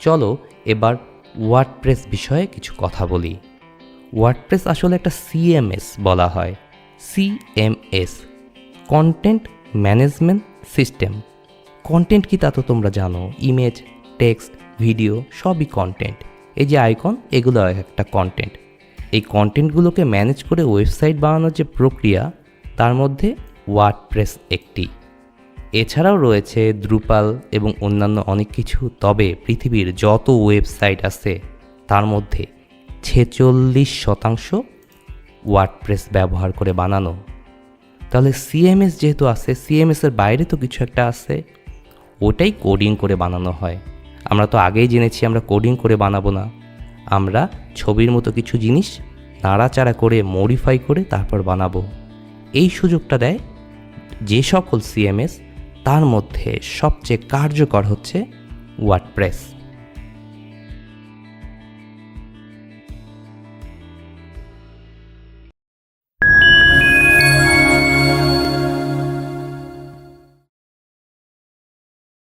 চলো এবার ওয়ার্ডপ্রেস বিষয়ে কিছু কথা বলি। ওয়ার্ডপ্রেস আসলে একটা সিএমএস বলা হয়। CMS content management system content কি তা তো তোমরা জানো। ইমেজ টেক্সট ভিডিও সবই কন্টেন্ট এই যে আইকন এগুলো একটা কন্টেন্ট এই কন্টেন্টগুলোকে ম্যানেজ করে ওয়েবসাইট বানানোর যে প্রক্রিয়া, তার মধ্যে ওয়ার্ডপ্রেস একটি। এছাড়াও রয়েছে দ্রুপাল এবং অন্যান্য অনেক কিছু, তবে পৃথিবীর যত ওয়েবসাইট আছে, তার মধ্যে ছেচল্লিশ শতাংশ ওয়ার্ডপ্রেস ব্যবহার করে বানানো। তাহলে সিএমএস যেহেতু আছে সিএমএস এর বাইরে তো কিছু একটা আছে, ওটাই কোডিং করে বানানো হয়। আমরা তো আগেই জেনেছি আমরা কোডিং করে বানাবো না। আমরা ছবির মতো কিছু জিনিস নাড়াচাড়া করে মডিফাই করে তারপর বানাবো। এই সুযোগটা দেয় যে সকল সিএমএস তার মধ্যে সবচেয়ে কার্যকর হচ্ছে ওয়ার্ডপ্রেস